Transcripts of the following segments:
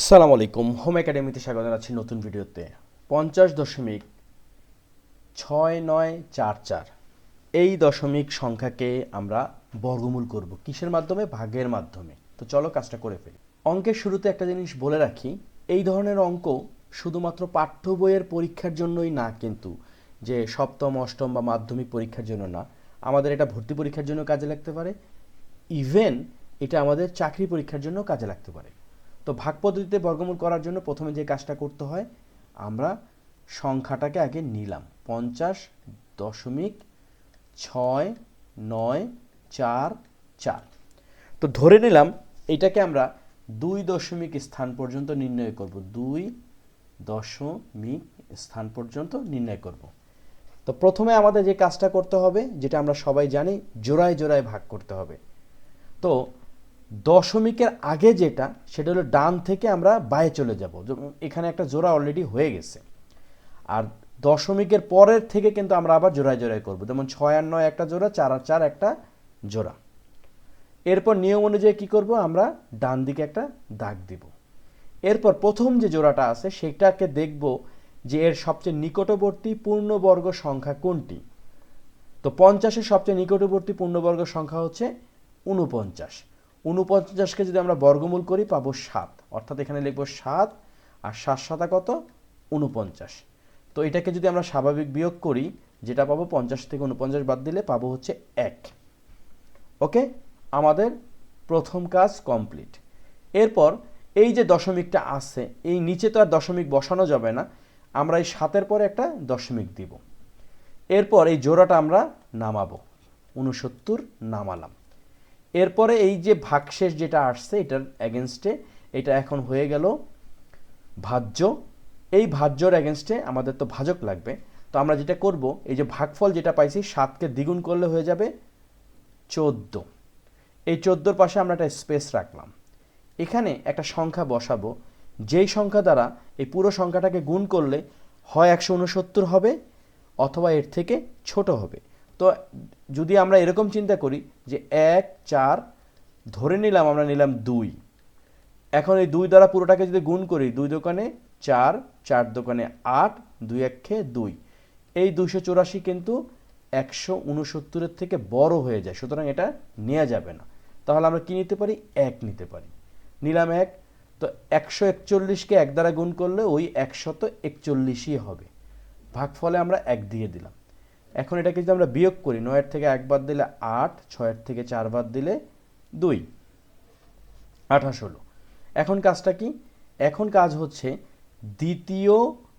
আসসালামু আলাইকুম। হোম একাডেমিতে স্বাগত জানাচ্ছি নতুন ভিডিওতে। পঞ্চাশ দশমিক ছয় নয় চার চার। এই দশমিক সংখ্যাকে আমরা বর্গমূল করব। কিসের মাধ্যমে? ভাগের মাধ্যমে। তো চলো কাজটা করে ফেলি। অঙ্কের শুরুতে একটা জিনিস বলে রাখি, এই ধরনের অঙ্ক শুধুমাত্র পাঠ্য বইয়ের পরীক্ষার জন্যই না কিন্তু, যে সপ্তম, অষ্টম বা মাধ্যমিক পরীক্ষার জন্য না, আমাদের এটা ভর্তি পরীক্ষার জন্য কাজে লাগতে পারে। ইভেন এটা আমাদের চাকরি পরীক্ষার জন্য কাজে লাগতে পারে। তো ভাগ পদ্ধতিতে বর্গমূল করার জন্য প্রথমে যে কাজটা করতে হয়, আমরা সংখ্যাটাকে আগে নিলাম। পঞ্চাশ দশমিক ছয় নয় চার চার। তো ধরে নিলাম এটাকে আমরা দুই দশমিক স্থান পর্যন্ত নির্ণয় করব। দুই দশমিক স্থান পর্যন্ত নির্ণয় করব। তো প্রথমে আমাদের যে কাজটা করতে হবে, যেটা আমরা সবাই জানি, জোড়ায় জোড়ায় ভাগ করতে হবে। তো দশমিকের আগে যেটা, সেটা হলো ডান থেকে আমরা বায়ে চলে যাব। এখানে একটা জোড়া অলরেডি হয়ে গেছে। আর দশমিকের পরের থেকে কিন্তু আমরা আবার জোড়ায় জোড়ায় করব। যেমন ছয় আর নয় একটা জোড়া, চার আর চার একটা জোড়া। এরপর নিয়ম অনুযায়ী কি করব? আমরা ডান দিকে একটা দাগ দিব। এরপর প্রথম যে জোড়াটা আছে, সেটাকে দেখব যে এর সবচেয়ে নিকটবর্তী পূর্ণবর্গ সংখ্যা কোনটি? তো পঞ্চাশের সবচেয়ে নিকটবর্তী পূর্ণবর্গ সংখ্যা হচ্ছে উনপঞ্চাশ উনপঞ্চাশকে যদি আমরা বর্গমূল করি, পাবো সাত। অর্থাৎ এখানে লিখব সাত, আর সাত সাতা কত? উনপঞ্চাশ তো এটাকে যদি আমরা স্বাভাবিক বিয়োগ করি, যেটা পাবো পঞ্চাশ থেকে উনপঞ্চাশ বাদ দিলে পাবো হচ্ছে এক। ওকে? আমাদের প্রথম কাজ কমপ্লিট। এরপর এই যে দশমিকটা আছে, এই নিচে তো আর দশমিক বসানো যাবে না, আমরা এই সাতের পরে একটা দশমিক দিব। এরপর এই জোড়াটা আমরা নামাবো। উনসত্তর নামালাম। এরপরে এই যে ভাগশেষ যেটা আসছে, এটার অ্যাগেনস্টে এটা এখন হয়ে গেল ভাজ্য। এই ভাজ্যর অ্যাগেনস্টে আমাদের তো ভাজক লাগবে। তো আমরা যেটা করব, এই যে ভাগফল যেটা পাইছি, সাতকে দ্বিগুণ করলে হয়ে যাবে চোদ্দ। এই চোদ্দোর পাশে আমরা একটা স্পেস রাখলাম। এখানে একটা সংখ্যা বসাবো। যেই সংখ্যা দ্বারা এই পুরো সংখ্যাটাকে গুণ করলে হয় একশো উনসত্তর হবে, অথবা এর থেকে ছোট হবে। তো যদি আমরা এরকম চিন্তা করি যে এক, চার, ধরে নিলাম আমরা নিলাম দুই। এখন এই দুই দ্বারা পুরোটাকে যদি গুণ করি, দুই দোকানে চার চার দোকানে আট, দুই একে দুই। এই দুশো চুরাশি কিন্তু একশো উনসত্তরের থেকে বড় হয়ে যায়, সুতরাং এটা নেওয়া যাবে না। তাহলে আমরা কি নিতে পারি? এক নিতে পারি। নিলাম এক, তো একশো একচল্লিশকে এক দ্বারা গুণ করলে ওই একশত একচল্লিশই হবে। ভাগফলে আমরা এক দিয়ে দিলাম। এখন এটাকে যদি আমরা বিয়োগ করি, নয়ের থেকে এক বাদ দিলে আট, ছয়ের থেকে চার বাদ দিলে দুই। আঠাশ হলো। এখন কাজটা কি? এখন কাজ হচ্ছে দ্বিতীয়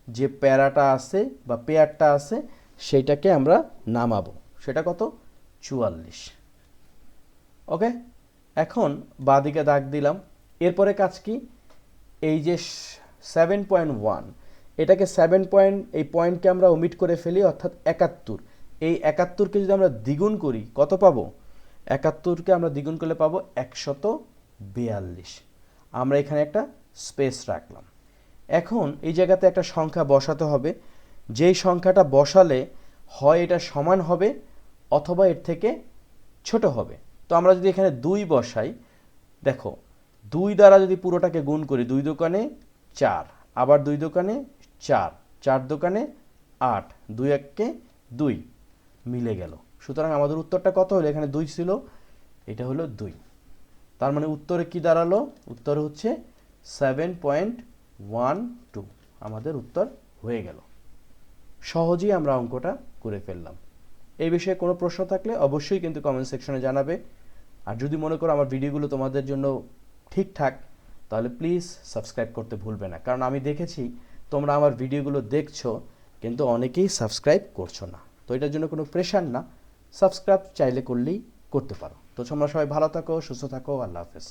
যে প্যারাটা আছে বা পেয়ারটা আছে সেইটাকে আমরা নামাবো। সেটা কত? চুয়াল্লিশ। ওকে? এখন বাদিকে দাগ দিলাম। এরপরে কাজ কি? এই যে সেভেন পয়েন্ট ওয়ান এটাকে সেভেন পয়েন্ট এই পয়েন্টকে আমরা ওমিট করে ফেলি, অর্থাৎ একাত্তর। এই একাত্তরকে যদি আমরা দ্বিগুণ করি, কত পাবো? একাত্তরকে আমরা দ্বিগুণ করলে পাবো একশত বিয়াল্লিশ। আমরা এখানে একটা স্পেস রাখলাম। এখন এই জায়গাতে একটা সংখ্যা বসাতে হবে। যেই সংখ্যাটা বসালে হয় এটা সমান হবে অথবা এর থেকে ছোট হবে। তো আমরা যদি এখানে দুই বসাই, দেখো, দুই দ্বারা যদি পুরোটাকে গুণ করি, দুই দোকানে চার, আবার দুই দোকানে চার। চার দোকানে আট, দুই এককে দুই মিলে গেল। সুতরাং আমাদের উত্তরটা কত হলো? এখানে দুই ছিল, এটা হলো দুই। তার মানে উত্তরে কি দাঁড়াল? উত্তর হচ্ছে সেভেন পয়েন্ট ওয়ান টু আমাদের উত্তর হয়ে গেল। সহজেই আমরা অঙ্কটা করে ফেললাম। এই বিষয়ে কোনো প্রশ্ন থাকলে অবশ্যই কিন্তু কমেন্ট সেকশনে জানাবে। আর যদি মনে করো আমার ভিডিওগুলো তোমাদের জন্য ঠিকঠাক, তাহলে প্লিজ সাবস্ক্রাইব করতে ভুলবে না। কারণ আমি দেখেছি তোমরা আমার ভিডিওগুলো দেখছ, কিন্তু অনেকেই সাবস্ক্রাইব করছ না। তো এটার জন্য কোনো প্রেশার না। সাবস্ক্রাইব চাইলে করলেই করতে পারো। তো তোমরা সবাই ভালো থাকো, সুস্থ থাকো, আল্লাহ হাফেজ।